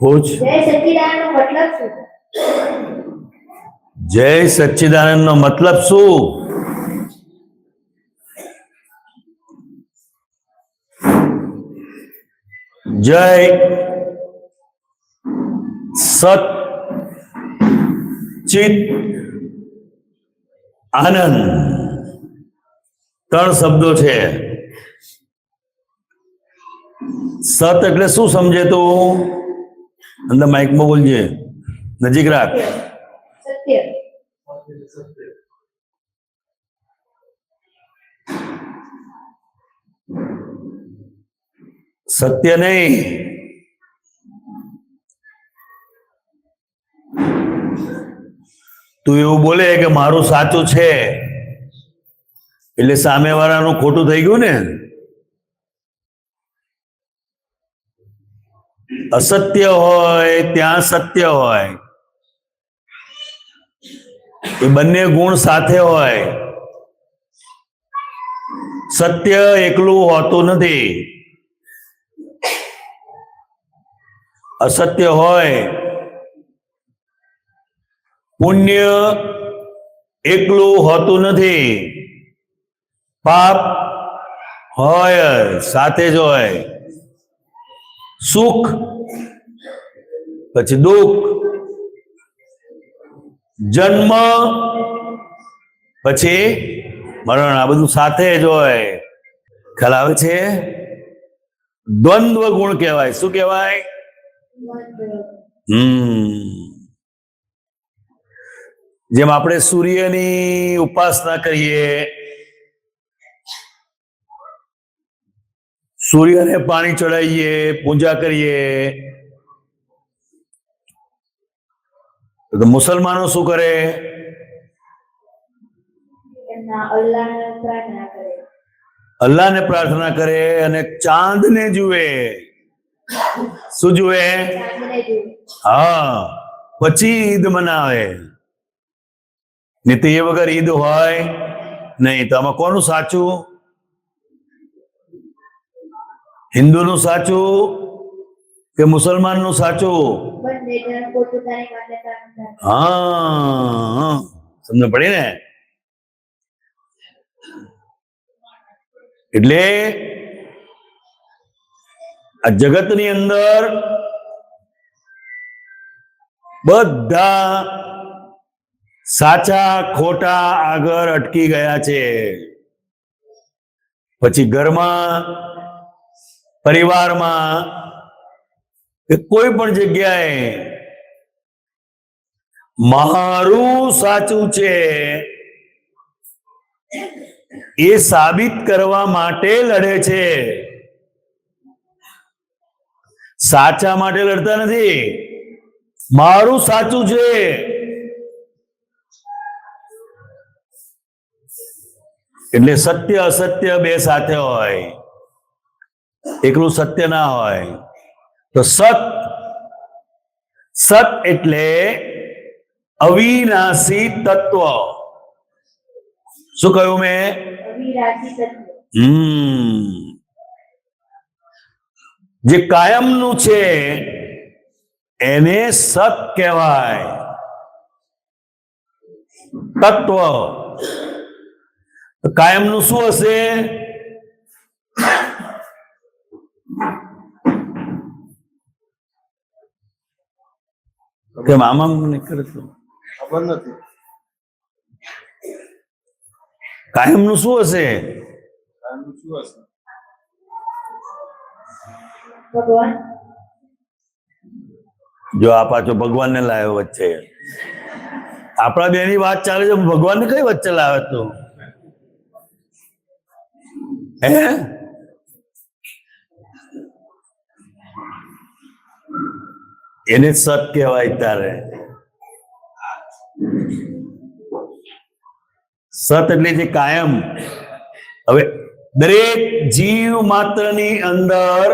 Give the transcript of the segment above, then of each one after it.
પૂછ જય સચ્ચિદાનંદ નો મતલબ શું? જય સચ્ચિદાનંદ નો મતલબ શું? જય સત ચિત આનંદ ત્રણ શબ્દો છે. સત એટલે શું સમજે તું? અંદર માઇકમાં બોલજે. નજીક રાખ. સત્ય નહીં. તું એવું બોલે કે મારું સાચું છે. એટલે સામેવાળાનું ખોટું થઈ ગયું ને? અસત્ય હોય, ત્યાં સત્ય હોય. એ બંને ગુણ સાથે હોય. સત્ય એકલું હોતું નથી. અસત્ય હોય. પુણ્ય એકલું હોતું નથી. પાપ હોય, સાથે જ હોય. સુખ, પછી દુઃખ, જન્મ, પછી મરણ, આ બધું સાથે જ હોય. ખ્યાલ આવે છે? દ્વંદ્વ ગુણ કહેવાય. શું કહેવાય? હમ. જેમ આપણે સૂર્યની ઉપાસના કરીએ સૂર્યને પાણી ચડાવીએ પૂજા કરીએ. તો મુસલમાનો શું કરે? અલ્લાહને પ્રાર્થના કરે. અને ચાંદને જુએ. શું જુએ? હા પછી ઈદ મનાવે. નીતિ તે વગર ઈદ હોય નહીં તો આમાં કોનું સાચું? હિન્દુનું સાચું કે મુસલમાનનું સાચું? જણ પોતપોતાની માન્યતા અનુસાર હા. સમજ પડી ને? એટલે આ જગતની અંદર બધા સાચા ખોટા આગળ અટકી ગયા છે. પછી ઘરમાં પરિવારમાં કે કોઈ પણ જગ્યાએ મારું સાચું છે એ સાબિત કરવા માટે લડે છે. સાચા માટે લડતા નથી. મારું સાચું છે. એટલે સત્ય અસત્ય બે સાથે હોય. એકલું સત્ય ના હોય તો સત સત એટલે અવિનાશી તત્વ. શું કહ્યું મેં? હમ. જે કાયમનું છે એને સત કહેવાય. તત્વ. કાયમનું શું હશે? કે મામા નીકળે તો ખબર નથી. કાયમનું શું હશે? આનું શું હશે? ભગવાન? જો આ પાછો ભગવાનને લાવ્યો વચ્ચે. આપણા બે ની વાત ચાલે છે ભગવાનને કઈ વચ્ચે લાવે તું? હે? એને સત કહેવાય તારે સત એટલે જે કાયમ. હવે દરેક જીવ માત્રની અંદર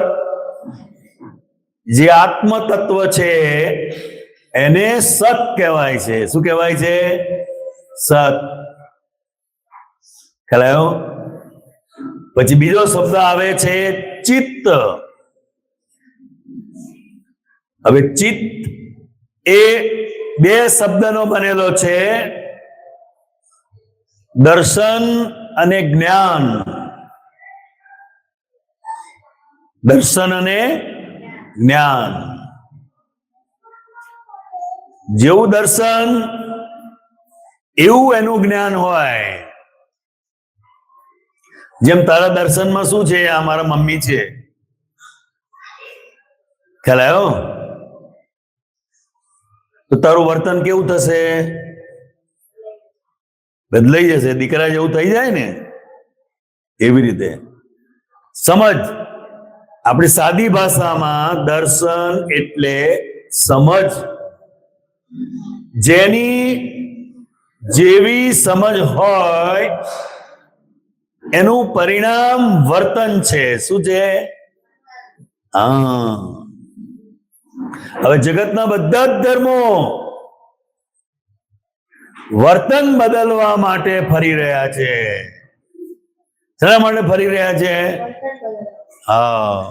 જે આત્મ તત્વ છે, એને સત કહેવાય છે. શું કહેવાય છે? સત. ખ્યાલ પછી બીજો શબ્દ આવે છે ચિત્ત. હવે ચિત્ત એ બે શબ્દનો બનેલો છે. દર્શન અને જ્ઞાન. દર્શન અને જ્ઞાન. જેવું દર્શન, એવું એનું જ્ઞાન હોય. જેમ તારા દર્શનમાં શું છે? આ મારા મમ્મી છે. ખ્યાલ આવ્યો? તો તારું વર્તન કેવું થશે? બદલાઈ જશે, દીકરા જેવું થઈ જાય ને? એવી રીતે. સમજ. આપણી સાદી ભાષામાં દર્શન એટલે સમજ. જેની જેવી સમજ હોય, એનું પરિણામ વર્તન છે. શું છે? હા. હવે જગતના બધા જ ધર્મો વર્તન બદલવા માટે ફરી રહ્યા છે. શેના માટે ફરી રહ્યા છે? હા.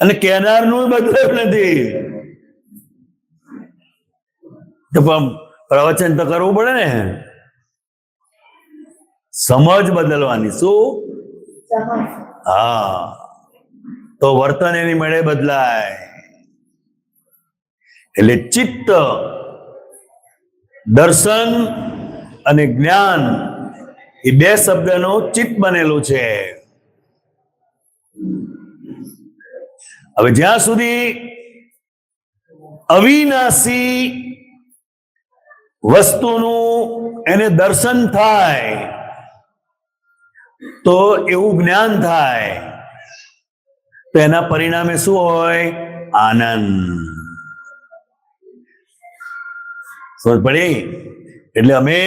અને કેનારનું બદલ્યું નથી. તો પણ પ્રવચન તો કરવું પડે ને. સમજ બદલવાની. શું? હા. તો વર્તન એની મેળે બદલાય. એટલે ચિત્ત, દર્શન અને જ્ઞાન એ બે શબ્દનો ચિત્ત બનેલું છે. હવે જ્યાં સુધી અવિનાશી વસ્તુનું એને દર્શન થાય, તો એવું જ્ઞાન થાય, તો એના પરિણામે શું હોય? આનંદ. સમજ પડી એટલે અમે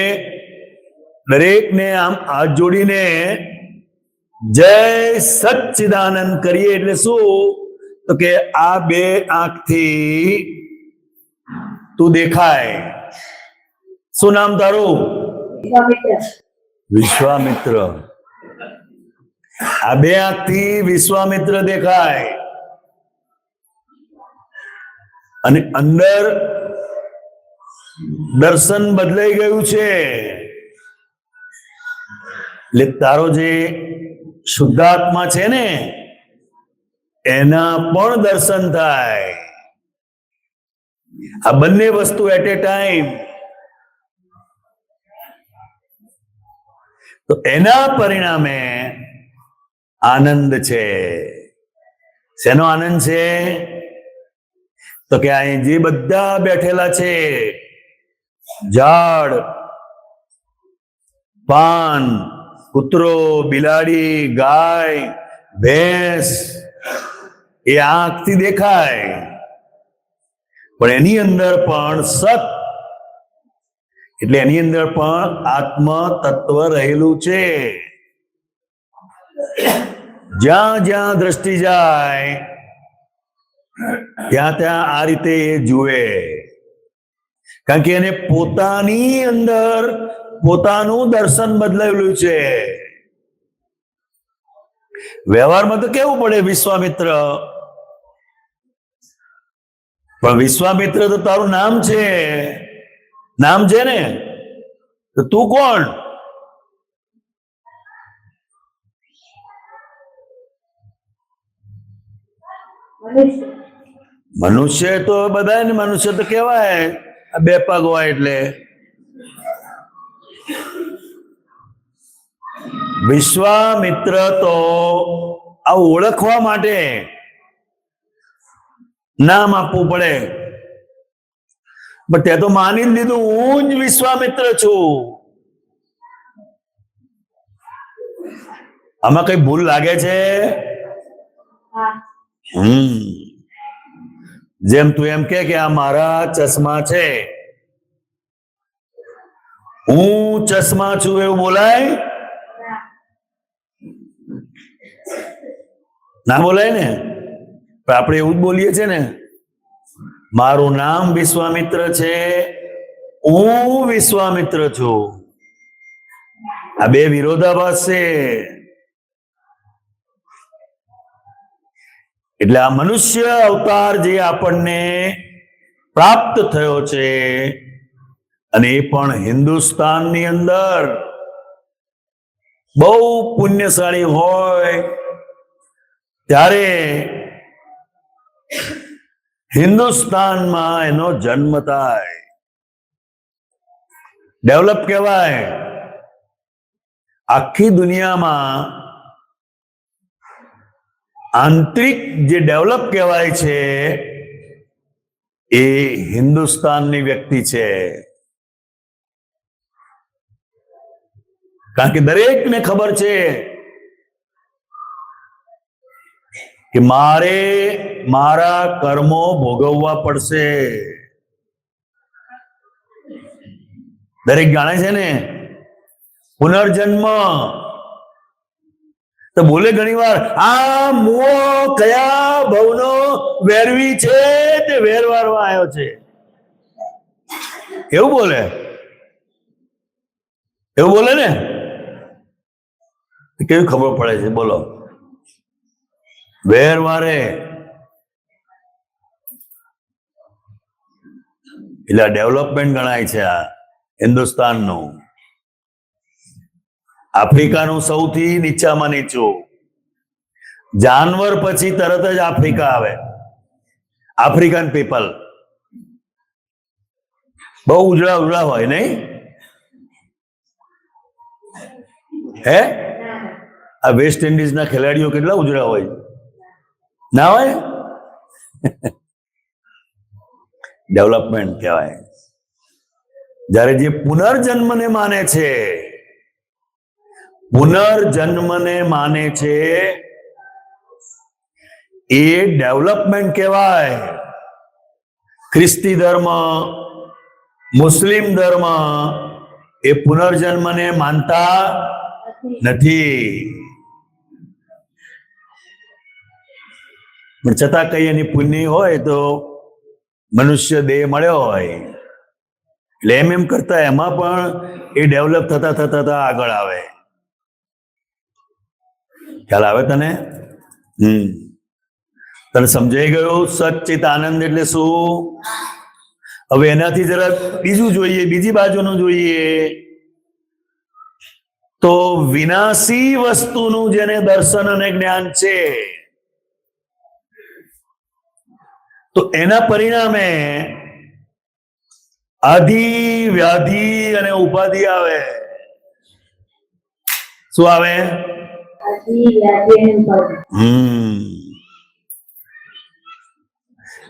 દરેકને આમ હાથ જોડીને જય સચ્ચિદાનંદ કરીએ. એટલે શું? તો કે આ બે આંખથી તું દેખાય. શું નામ તારું? વિશ્વામિત્ર. આ બે આંખથી વિશ્વામિત્ર દેખાય. અને અંદર દર્શન બદલાઈ ગયું છે. એટલે તારો જે શુદ્ધાત્મા છે ને, એના પણ દર્શન થાય. આ બંને વસ્તુ એટ એ ટાઈમ તો એના પરિણામે આનંદ છે. શેનો આનંદ છે? તો કે અહીં જે બધા બેઠેલા છે ઝાડ, પાન, કૂતરો, બિલાડી, ગાય, ભેંસ, એ આંખથી દેખાય. પણ એની અંદર પણ સત. એટલે એની અંદર પણ આત્મ તત્વ રહેલું છે. જ્યાં જ્યાં દ્રષ્ટિ જાય, ત્યાં ત્યાં આ રીતે એ જુએ. કારણ કે એને પોતાની અંદર પોતાનું દર્શન બદલાયેલું છે. વ્યવહારમાં તો કેવું પડે વિશ્વામિત્ર? પણ વિશ્વામિત્ર તો તારું નામ છે. નામ છે ને? તો તું કોણ? મનુષ્ય. તો બધા ને મનુષ્ય તો કહેવાય. આ બે પગ હોય એટલે. વિશ્વામિત્ર તો આ ઓળખવા માટે નામ આપવું પડે. પણ તે તો માની લીધું હું જ વિશ્વામિત્ર છું. આમાં કઈ ભૂલ લાગે છે? હમ. જેમ તું એમ કે આ મારા ચશ્મા છે. હું ચશ્મા છું એવું બોલાય? ના બોલાય ને? પણ આપણે એવું જ બોલીએ છીએ ને. મારું નામ વિશ્વામિત્ર છે. હું વિશ્વામિત્ર છું. આ બે વિરોધાભાસ છે. એટલે આ મનુષ્ય અવતાર જે આપણને પ્રાપ્ત થયો છે અને એ પણ હિન્દુસ્તાનની અંદર બહુ પુણ્યશાળી હોય, ત્યારે હિન્દુસ્તાનમાં એનો જન્મ થાય. ડેવલપ કહેવાય. આખી દુનિયામાં આંતરિક જે ડેવલપ કહેવાય છે, એ હિન્દુસ્તાનની વ્યક્તિ છે. કારણ કે દરેકને ખબર છે કે મારે મારા કર્મો ભોગવવા પડશે. દરેક જાણે છે ને, પુનર્જન્મ તો બોલે ઘણી વાર આ મુઓ કયા ભવનો વેરવી છે તે વેરવારવા આવ્યો છે? એવું બોલે? એવું બોલે ને? કેવી ખબર પડે છે? બોલો. વેરવારે. એટલે આ ડેવલપમેન્ટ ગણાય છે આ હિન્દુસ્તાનનું. આફ્રિકાનું સૌથી નીચામાં નીચું. જાનવર પછી તરત જ આફ્રિકા આવે. African people. બહુ ઉજળા ઉજળા હોય નહીં? હે? આ વેસ્ટ ઇન્ડિઝના ખેલાડીઓ કેટલા ઉજળા હોય? ના હોય? ડેવલપમેન્ટ કહેવાય. જ્યારે જે પુનર્જન્મને માને છે પુનર્જન્મને માને છે. એ ડેવલપમેન્ટ કહેવાય. ખ્રિસ્તી ધર્મ, મુસ્લિમ ધર્મ એ પુનર્જન્મને માનતા નથી. પણ છતાં કઈ એની પુણ્ય હોય તો મનુષ્ય દેહ મળ્યો હોય. એટલે એમ એમ કરતા એમાં પણ એ ડેવલપ થતા થતા થતા આગળ આવે. ખ્યાલ આવે તને? હમ. તને સમજાઈ ગયું? સચિત આનંદ એટલે શું? હવે એનાથી જરા બીજું જોઈએ, બીજી બાજુનું જોઈએ. તો વિનાશી વસ્તુનું જેને દર્શન અને જ્ઞાન છે, તો એના પરિણામે આધિ વ્યાધિ અને ઉપાધિ આવે. શું આવે?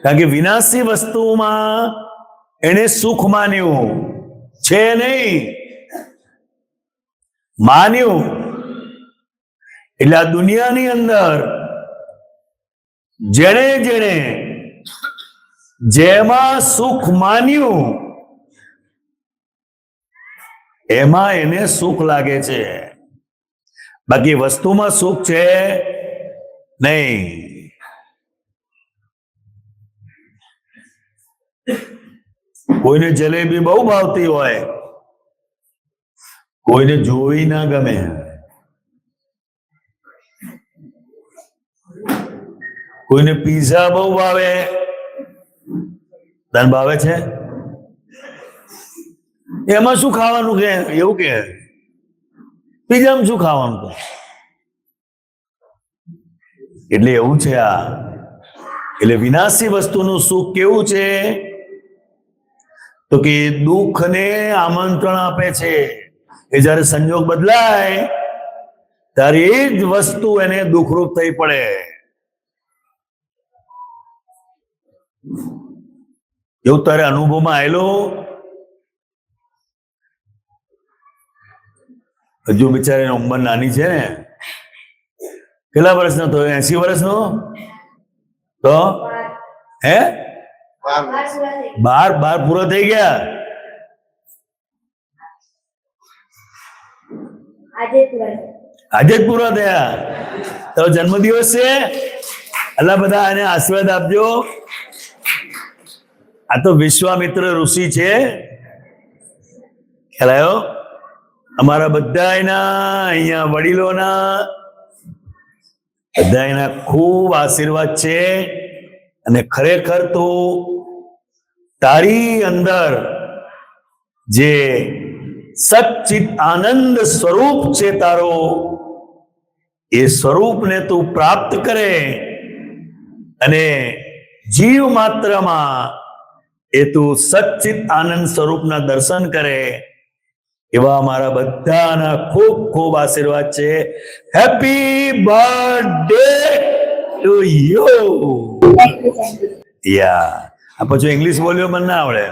કારણ કે વિનાશી વસ્તુમાં એને સુખ માન્યું. છે નહીં. માન્યું. એટલે આ દુનિયાની અંદર જેણે જેણે જેમાં સુખ માન્યું, એમાં એને સુખ લાગે છે. બાકી વસ્તુમાં સુખ છે નહીં. કોઈને જલેબી બહુ ભાવતી હોય, કોઈને જોવી ના ગમે. કોઈને પીઝા બહુ ભાવે, તને ભાવે છે? એમાં શું ખાવાનું કે, એવું કે? પીઝામાં શું ખાવાનું તો એટલે એવું છે આ. એટલે વિનાશી વસ્તુનું સુખ કેવું છે? તો કે દુઃખને આમંત્રણ આપે છે. એ જ્યારે સંજોગ બદલાય, ત્યારે એ જ વસ્તુ એને દુઃખરૂપ થઈ પડે. એવું તારે અનુભવમાં આવેલું? હજુ બિચારી ઉંમર નાની છે ને? કેટલા વર્ષનો થયો એસી વર્ષનો? તો? હે? બાર બાર પૂરો થઈ ગયા? આજે પૂરા થઈ આજે જ પૂરા થયા? તો જન્મદિવસ છે? અલ્લા બધા એને આશીર્વાદ આપજો. આ તો વિશ્વામિત્ર ઋષિ છે. ખ્યાલ આવ્યો? અમારા બધાના અહીંયા વડીલોના બધા એના ખૂબ આશીર્વાદ છે અને ખરેખર તો તારી અંદર જે સચિત આનંદ સ્વરૂપ છે તારો, એ સ્વરૂપને તું પ્રાપ્ત કરે અને જીવ માત્રમાં એ તું સચિત આનંદ સ્વરૂપના દર્શન કરે. એવા મારા બધાના ખૂબ ખૂબ આશીર્વાદ છે. હેપી બર્થડે ટુ યુ યા આ પછી ઇંગ્લિશ બોલ્યો મને ના આવડે.